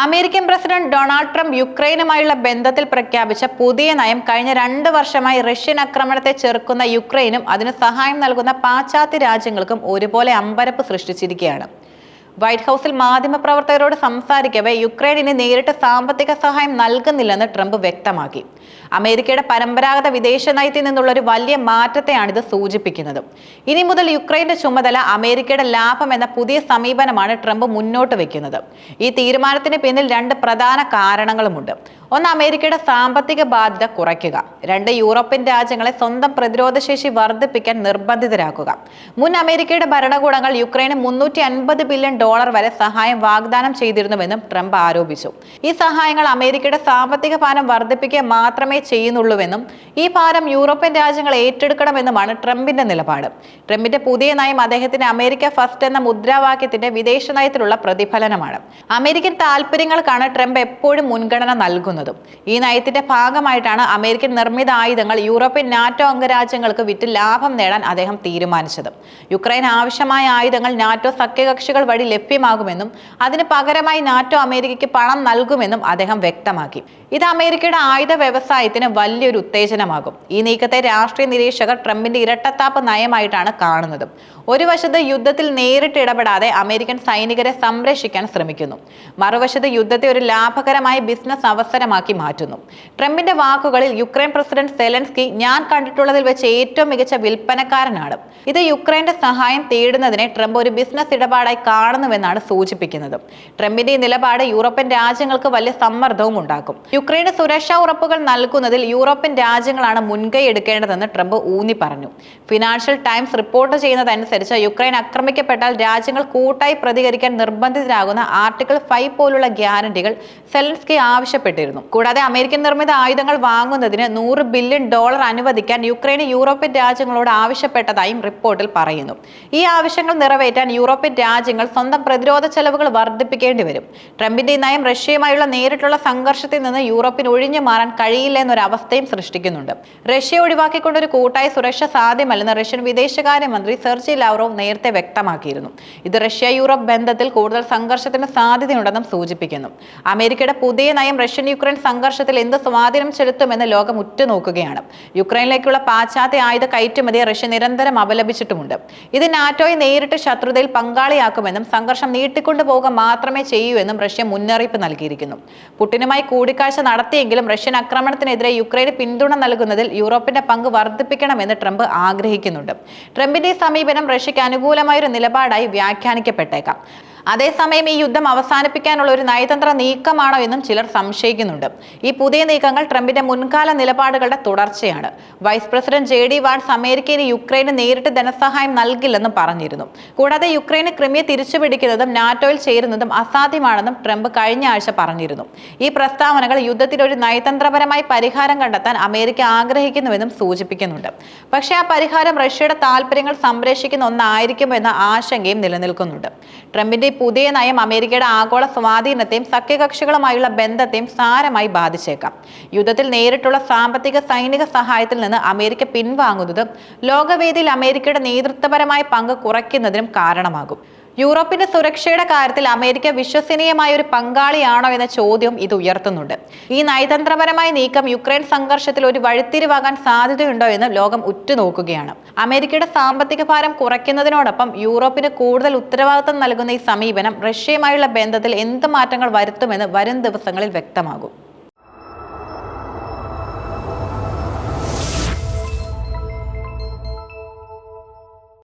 American president Donald Trump യുക്രൈനുമായുള്ള ബന്ധത്തിൽ പ്രഖ്യാപിച്ച പുതിയ നയം കഴിഞ്ഞ രണ്ട് വർഷമായി റഷ്യൻ ആക്രമണത്തെ ചെറുക്കുന്ന യുക്രൈനും അതിന് സഹായം നൽകുന്ന പാശ്ചാത്യ രാജ്യങ്ങൾക്കും ഒരുപോലെ അമ്പരപ്പ് സൃഷ്ടിച്ചിരിക്കുകയാണ്. വൈറ്റ് ഹൗസിൽ മാധ്യമപ്രവർത്തകരോട് സംസാരിക്കവെ യുക്രൈനിന് നേരിട്ട് സാമ്പത്തിക സഹായം നൽകുന്നില്ലെന്ന് ട്രംപ് വ്യക്തമാക്കി. അമേരിക്കയുടെ പരമ്പരാഗത വിദേശ നയത്തിൽ നിന്നുള്ള ഒരു വലിയ മാറ്റത്തെയാണിത് സൂചിപ്പിക്കുന്നത്. ഇനി മുതൽ യുക്രൈന്റെ ചുമതല അമേരിക്കയുടെ ലാഭം എന്ന പുതിയ സമീപനമാണ് ട്രംപ് മുന്നോട്ട് വയ്ക്കുന്നത് ഈ തീരുമാനത്തിന് പിന്നിൽ രണ്ട് പ്രധാന കാരണങ്ങളുമുണ്ട്. ഒന്ന് അമേരിക്കയുടെ സാമ്പത്തിക ബാധ്യത കുറയ്ക്കുക. രണ്ട് യൂറോപ്യൻ രാജ്യങ്ങളെ സ്വന്തം പ്രതിരോധ ശേഷി വർദ്ധിപ്പിക്കാൻ നിർബന്ധിതരാക്കുക. മുൻ അമേരിക്കയുടെ ഭരണകൂടങ്ങൾ യുക്രൈന് മുന്നൂറ്റി അൻപത് ബില്യൺ ഡോളർ വരെ സഹായം വാഗ്ദാനം ചെയ്തിരുന്നുവെന്നും ട്രംപ് ആരോപിച്ചു. ഈ സഹായങ്ങൾ അമേരിക്കയുടെ സാമ്പത്തിക ഭാരം വർദ്ധിപ്പിക്കുക മാത്രമേ ചെയ്യുന്നുള്ളൂവെന്നും ഈ ഭാരം യൂറോപ്യൻ രാജ്യങ്ങൾ ഏറ്റെടുക്കണമെന്നുമാണ് ട്രംപിന്റെ നിലപാട്. ട്രംപിന്റെ പുതിയ നയം അദ്ദേഹത്തിന്റെ അമേരിക്ക ഫസ്റ്റ് എന്ന മുദ്രാവാക്യത്തിന്റെ വിദേശ നയത്തിലുള്ള പ്രതിഫലനമാണ്. അമേരിക്കൻ താല്പര്യങ്ങൾക്കാണ് ട്രംപ് എപ്പോഴും മുൻഗണന നൽകുന്നത്. ഈ നയത്തിന്റെ ഭാഗമായിട്ടാണ് അമേരിക്കൻ നിർമ്മിത ആയുധങ്ങൾ യൂറോപ്യൻ നാറ്റോ അംഗരാജ്യങ്ങൾക്ക് വിറ്റ് ലാഭം നേടാൻ അദ്ദേഹം തീരുമാനിച്ചത്. യുക്രൈൻ ആവശ്യമായ ആയുധങ്ങൾ നാറ്റോ സഖ്യകക്ഷികൾ വഴി ലഭ്യമാകുമെന്നും അതിന് പകരമായി നാറ്റോ അമേരിക്കയ്ക്ക് പണം നൽകുമെന്നും അദ്ദേഹം വ്യക്തമാക്കി. ഇത് അമേരിക്കയുടെ ആയുധ വ്യവസായത്തിന് വലിയൊരു ഉത്തേജനമാകും. ഈ നീക്കത്തെ രാഷ്ട്രീയ നിരീക്ഷകർ ട്രംപിന്റെ ഇരട്ടത്താപ്പ് നയമായിട്ടാണ് കാണുന്നത്. ഒരു വശത്ത് യുദ്ധത്തിൽ നേരിട്ട് ഇടപെടാതെ അമേരിക്കൻ സൈനികരെ സംരക്ഷിക്കാൻ ശ്രമിക്കുന്നു. മറുവശത്ത് യുദ്ധത്തെ ഒരു ലാഭകരമായ ബിസിനസ് അവസരമാക്കി മാറ്റുന്നു. ട്രംപിന്റെ വാക്കുകളിൽ യുക്രൈൻ പ്രസിഡന്റ് സെലൻസ്കി ഞാൻ കണ്ടിട്ടുള്ളതിൽ വെച്ച് ഏറ്റവും മികച്ച വിൽപ്പനക്കാരനാണ്. ഇത് യുക്രൈന്റെ സഹായം തേടുന്നതിനെ ട്രംപ് ഒരു ബിസിനസ് ഇടപാടായി കാണുന്നുവെന്നാണ് സൂചിപ്പിക്കുന്നത്. ട്രംപിന്റെ ഈ നിലപാട് യൂറോപ്യൻ രാജ്യങ്ങൾക്ക് വലിയ സമ്മർദ്ദവും ഉണ്ടാക്കും. യുക്രൈന് സുരക്ഷാ ഉറപ്പുകൾ നൽകുന്നതിൽ യൂറോപ്യൻ രാജ്യങ്ങളാണ് മുൻകൈ എടുക്കേണ്ടതെന്ന് ട്രംപ് ഊന്നി പറഞ്ഞു. ഫിനാൻഷ്യൽ ടൈംസ് റിപ്പോർട്ട് ചെയ്യുന്നതനുസരിച്ച് യുക്രൈൻ ആക്രമിക്കപ്പെട്ടാൽ രാജ്യങ്ങൾ കൂട്ടായി പ്രതികരിക്കാൻ നിർബന്ധിതരാകുന്ന ആർട്ടിക്കിൾ ഫൈവ് പോലുള്ള ഗ്യാരണ്ടികൾ സെലൻസ്കി ആവശ്യപ്പെട്ടിരുന്നു. കൂടാതെ അമേരിക്കൻ നിർമ്മിത ആയുധങ്ങൾ വാങ്ങുന്നതിന് നൂറ് ബില്യൺ ഡോളർ അനുവദിക്കാൻ യുക്രൈന് യൂറോപ്യൻ രാജ്യങ്ങളോട് ആവശ്യപ്പെട്ടതായും റിപ്പോർട്ടിൽ പറയുന്നു. ഈ ആവശ്യങ്ങൾ നിറവേറ്റാൻ യൂറോപ്യൻ രാജ്യങ്ങൾ സ്വന്തം പ്രതിരോധ ചെലവുകൾ വർദ്ധിപ്പിക്കേണ്ടി വരും. ട്രംപിന്റെ നയം റഷ്യയുമായുള്ള നേരിട്ടുള്ള സംഘർഷത്തിൽ നിന്ന് യൂറോപ്പിന് ഒഴിഞ്ഞു മാറാൻ കഴിയില്ല എന്നൊരു അവസ്ഥയും സൃഷ്ടിക്കുന്നുണ്ട്. റഷ്യ ഒഴിവാക്കിക്കൊണ്ട് ഒരു കൂട്ടായ സുരക്ഷ സാധ്യമല്ലെന്ന് റഷ്യൻ വിദേശകാര്യമന്ത്രി സെർജി ലാവ്റോവ് നേരത്തെ വ്യക്തമാക്കിയിരുന്നു. ഇത് റഷ്യ യൂറോപ്പ് ബന്ധത്തിൽ കൂടുതൽ സംഘർഷത്തിന് സാധ്യതയുണ്ടെന്നും സൂചിപ്പിക്കുന്നു. അമേരിക്കയുടെ പുതിയ നയം റഷ്യൻ യുക്രൈൻ സംഘർഷത്തിൽ എന്ത് സ്വാധീനം ചെലുത്തുമെന്ന് ലോകം ഉറ്റുനോക്കുകയാണ്. യുക്രൈനിലേക്കുള്ള പാശ്ചാത്യ ആയുധ കയറ്റുമതി റഷ്യ നിരന്തരം അപലപിച്ചിട്ടുമുണ്ട്. ഇത് നാറ്റോയെ നേരിട്ട് ശത്രുതയിൽ പങ്കാളിയാക്കുമെന്നും സംഘർഷം നീട്ടിക്കൊണ്ടുപോകുക മാത്രമേ ചെയ്യൂ എന്നും റഷ്യ മുന്നറിയിപ്പ് നൽകിയിരിക്കുന്നു. പുടിനുമായി കൂടിക്കാഴ്ച നടത്തിയെങ്കിലും റഷ്യൻ ആക്രമണത്തിനെതിരെ യുക്രൈന് പിന്തുണ നൽകുന്നതിൽ യൂറോപ്പിന്റെ പങ്ക് വർദ്ധിപ്പിക്കണമെന്ന് ട്രംപ് ആഗ്രഹിക്കുന്നുണ്ട്. ട്രംപിന്റെ സമീപനം റഷ്യയ്ക്ക് അനുകൂലമായ ഒരു നിലപാടായി വ്യാഖ്യാനിക്കപ്പെട്ടേക്കാം. അതേസമയം ഈ യുദ്ധം അവസാനിപ്പിക്കാനുള്ള ഒരു നയതന്ത്ര നീക്കമാണോ എന്നും ചിലർ സംശയിക്കുന്നുണ്ട്. ഈ പുതിയ നീക്കങ്ങൾ ട്രംപിന്റെ മുൻകാല നിലപാടുകളുടെ തുടർച്ചയാണ്. Vice president J D Vance അമേരിക്കയിൽ യുക്രൈന് നേരിട്ട് ധനസഹായം നൽകില്ലെന്നും പറഞ്ഞിരുന്നു. കൂടാതെ യുക്രൈന് ക്രിമിയെ തിരിച്ചുപിടിക്കുന്നതും നാറ്റോയിൽ ചേരുന്നതും അസാധ്യമാണെന്നും ട്രംപ് കഴിഞ്ഞ ആഴ്ച പറഞ്ഞിരുന്നു. ഈ പ്രസ്താവനകൾ യുദ്ധത്തിൽ ഒരു നയതന്ത്രപരമായി പരിഹാരം കണ്ടെത്താൻ അമേരിക്ക ആഗ്രഹിക്കുന്നുവെന്നും സൂചിപ്പിക്കുന്നുണ്ട്. പക്ഷേ ആ പരിഹാരം റഷ്യയുടെ താല്പര്യങ്ങൾ സംരക്ഷിക്കുന്ന ഒന്നായിരിക്കുമെന്ന ആശങ്കയും നിലനിൽക്കുന്നുണ്ട്. ട്രംപിന്റെ പുതിയ നയം അമേരിക്കയുടെ ആഗോള സ്വാധീനത്തെയും സഖ്യകക്ഷികളുമായുള്ള ബന്ധത്തെയും സാരമായി ബാധിച്ചേക്കാം. യുദ്ധത്തിൽ നേരിട്ടുള്ള സാമ്പത്തിക സൈനിക സഹായത്തിൽ നിന്ന് അമേരിക്ക പിൻവാങ്ങുന്നത് ലോകവേദിയിൽ അമേരിക്കയുടെ നേതൃത്വപരമായ പങ്ക് കുറയ്ക്കുന്നതിനും കാരണമാകും. യൂറോപ്പിന്റെ സുരക്ഷയുടെ കാര്യത്തിൽ അമേരിക്ക വിശ്വസനീയമായ ഒരു പങ്കാളിയാണോ എന്ന ചോദ്യം ഇത് ഉയർത്തുന്നുണ്ട്. ഈ നയതന്ത്രപരമായ നീക്കം യുക്രൈൻ സംഘർഷത്തിൽ ഒരു വഴിത്തിരിവാകാൻ സാധ്യതയുണ്ടോ എന്ന് ലോകം ഉറ്റുനോക്കുകയാണ്. അമേരിക്കയുടെ സാമ്പത്തിക ഭാരം കുറയ്ക്കുന്നതിനോടൊപ്പം യൂറോപ്പിന് കൂടുതൽ ഉത്തരവാദിത്തം നൽകുന്ന ഈ സമീപനം റഷ്യയുമായുള്ള ബന്ധത്തിൽ എന്ത് മാറ്റങ്ങൾ വരുത്തുമെന്ന് വരും ദിവസങ്ങളിൽ വ്യക്തമാകും.